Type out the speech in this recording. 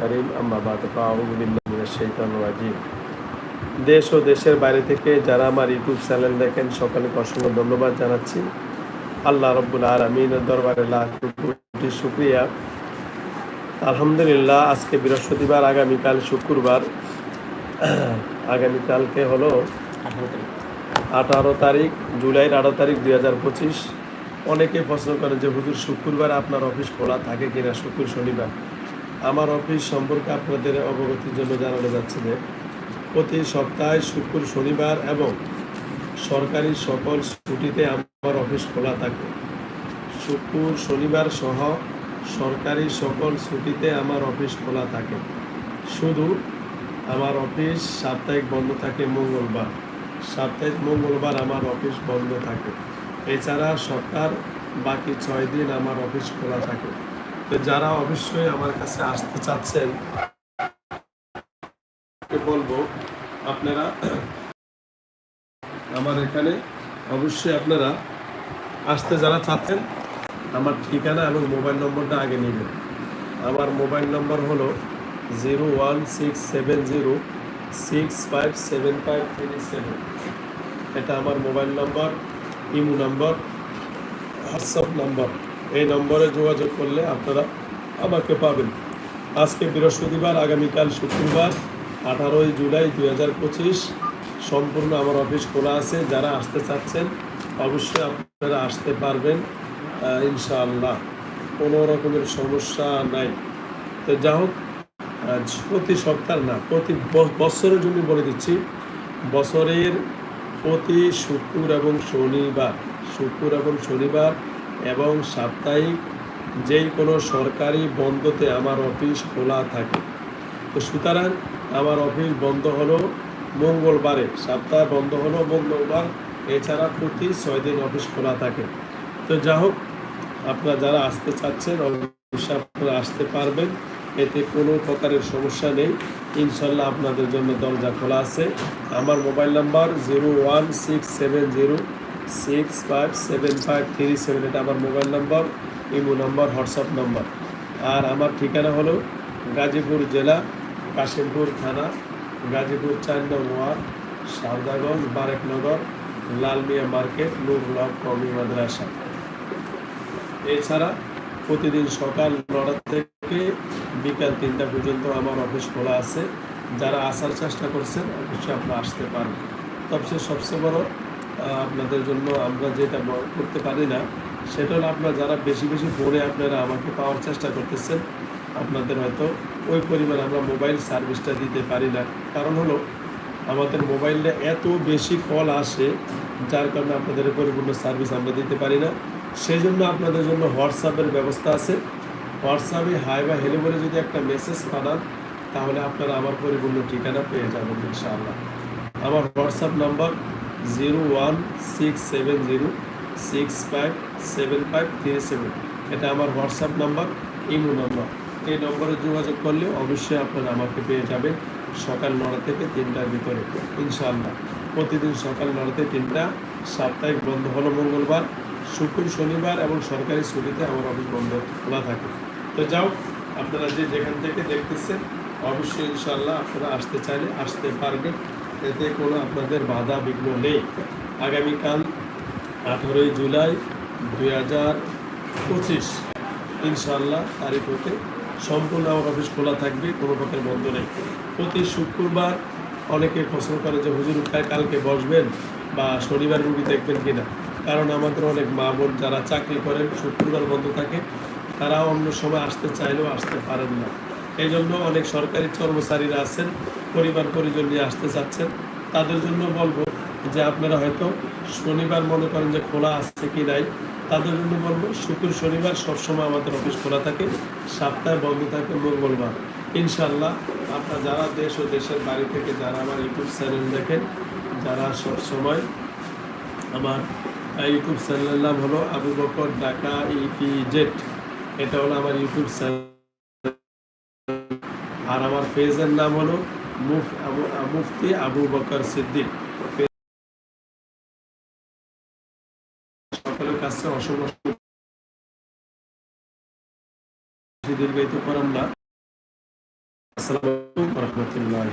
করিম আম্মাবাদ দেশ ও দেশের বাইরে থেকে যারা আমার ইউটিউব চ্যানেল দেখেন, সকলকে অসংখ্য ধন্যবাদ জানাচ্ছি। আল্লাহ রব্বুল আলমিনের দরবারে লাখ কোটি শুক্রিয়া। আলহামদুলিল্লাহ, আজকে বৃহস্পতিবার, আগামীকাল শুক্রবার। আগামীকালকে হলো আঠারো তারিখ, জুলাইয়ের আঠারো তারিখ দুই হাজার পঁচিশ। অনেকে প্রশ্ন করে যে, হুজুর, শুক্রবার আপনার অফিস খোলা থাকে কিনা? শুক্র, শনিবার। আমার অফিস সম্পর্কে আপনাদের অবগতির জন্য জানানো যাচ্ছে যে, প্রতি সপ্তাহে শুক্র, শনিবার এবং সরকারি সকল ছুটিতে আমার অফিস খোলা থাকে। শুক্র, শনিবার সহ সরকারি সকল ছুটিতে আমার অফিস খোলা থাকে। শুধু আমার অফিস সাপ্তাহিক বন্ধ থাকে মঙ্গলবার। সাপ্তাহিক মঙ্গলবার আমার অফিস বন্ধ থাকে। এছাড়া সপ্তাহ বাকি ছয় দিন আমার অফিস খোলা থাকে। যারা অবশ্যই আমার কাছে আসতে চাচ্ছেন বলব, আপনারা আমার এখানে অবশ্যই আপনারা আসতে যারা চাচ্ছেন, আমার ঠিকানা এবং মোবাইল নম্বরটা আগে নেবেন। আমার মোবাইল নম্বর হলো zero one six seven zero six five seven five three seven. এটা আমার mobile number, Imo number, WhatsApp number. এই নম্বরে যোগাযোগ করলে আপনারা আমাকে পাবেন। আজকে বৃহস্পতিবার, আগামীকাল শুক্রবার, আঠারোই জুলাই দুই হাজার পঁচিশ। সম্পূর্ণ আমার অফিস খোলা আছে। যারা আসতে চাচ্ছেন, অবশ্যই আপনারা আসতে পারবেন ইনশাআল্লাহ। কোনো রকমের সমস্যা নাই। তো যা হোক প্রতি সপ্তাহ না, প্রতি বছরের জন্য বলে দিচ্ছি, বছরের প্রতি শুক্র এবং শনিবার, শুক্র এবং শনিবার এবং সাপ্তাহিক যেই কোনো সরকারি বন্ধতে আমার অফিস খোলা থাকে। তো সুতরাং আমার অফিস বন্ধ হলো মঙ্গলবারে। সপ্তাহে বন্ধ হলো মঙ্গলবার। এছাড়া প্রতি ছয় দিন অফিস খোলা থাকে। তো যা হোক আপনারা যারা আসতে চাচ্ছেন, অবশ্যই আপনারা আসতে পারবেন। এতে কোনো প্রকারের সমস্যা নেই। ইনশাল্লাহ আপনাদের জন্য দরজা খোলা আছে। আমার mobile number zero one six seven zero six five seven five three seven এটা আমার mobile number Imo number WhatsApp number আর আমার ঠিকানা হলো গাজীপুর জেলা, কাশিমপুর থানা, গাজীপুর চার নং ওয়ার্ড সারদাগঞ্জ বারেকনগর লালমিয়া মার্কেট, নূর লক কমি মাদ্রাসা। এছাড়া প্রতিদিন সকাল নটা থেকে বিকাল তিনটা পর্যন্ত আমার অফিস খোলা আছে। যারা আসার চেষ্টা করছেন, অবশ্যই আপনারা আসতে পারেন সবচেয়ে সবচেয়ে বড় আপনাদের জন্য আমরা যেটা করতে পারি না, সেটা হলো আপনারা যারা বেশি বেশি ফোনে আপনারা আমাকে পাওয়ার চেষ্টা করতেছেন, আপনাদের হয়তো ওই পরিমাণ আমরা মোবাইল সার্ভিসটা দিতে পারি না। কারণ হলো, আমাদের মোবাইলে এত বেশি কল আসে, যার কারণে আপনাদের পরিপূর্ণ সার্ভিস আমরা দিতে পারি না। সেই জন্য আপনাদের জন্য হোয়াটসঅ্যাপের ব্যবস্থা আছে। হোয়াটসঅ্যাপে হাই বা হেলে বলে যদি একটা মেসেজ পাঠান, তাহলে আপনারা আমার পরিপূর্ণ ঠিকানা পেয়ে যাবেন ইনশাআল্লাহ। আমার WhatsApp number zero one six seven zero six five seven five three seven এটা আমার হোয়াটসঅ্যাপ নাম্বার ইমো নাম্বার এই নম্বরে যোগাযোগ করলে অবশ্যই আপনারা আমাকে পেয়ে যাবেন সকাল নটা থেকে তিনটার ভিতরে, ইনশাআল্লাহ। প্রতিদিন সকাল নটা থেকে তিনটা, সাপ্তাহিক বন্ধ হলো মঙ্গলবার, শুক্র, শনিবার এবং সরকারি ছুটিতে আমার অফিস বন্ধ খোলা থাকে। তো যাও, আপনারা যে যেখান থেকে দেখতেছেন, অবশ্যই ইনশাআল্লাহ আপনারা আসতে চাইলে আসতে পারবেন। এতে কোনো আপনাদের বাধা বিঘ্ন নেই। আগামীকাল আঠারোই জুলাই দুই হাজার পঁচিশ, ইনশাআল্লাহ তারিখ হতে সম্পূর্ণ আমার অফিস খোলা থাকবে, কোনো প্রকার বন্ধ নেই। প্রতি শুক্রবার অনেকে প্রশ্ন করে যে, হুজুর উঠায় কালকে বসবেন বা শনিবার রুগী দেখবেন কিনা? কারণ আমাদের অনেক মা বোন যারা চাকরি করেন, শুক্রবার বন্ধ থাকে তারা অন্য সময় আসতে চাইলেও আসতে পারেন না। এই জন্য অনেক সরকারি কর্মচারীরা আছেন, পরিবার পরিজন নিয়ে আসতে চাচ্ছেন তাদের জন্য বলব যে আপনারা হয়তো শনিবার মনে করেন যে খোলা আছে কি নাই, তাদের জন্য বলব শুক্র শনিবার সবসময় আমাদের অফিস খোলা থাকে, সপ্তাহে বন্ধ থাকে মঙ্গলবার। ইনশাল্লাহ আপনারা যারা দেশ ও দেশের বাড়ি থেকে যারা আমার ইউটিউব চ্যানেল দেখেন, যারা সব সময় আমার ইউটিউব চ্যানেলের নাম হলো Abu Bakar Dhaka E P Z, এটা হলো আমার ইউটিউব চ্যানেল। আর আমার পেজের নাম হলো মুফ মুফতি আবু বকর সিদ্দিক। সকলের কাছে অসংখ্য দীর্ঘায়িত করাম না। আসসালামু রহমতুল্লাহ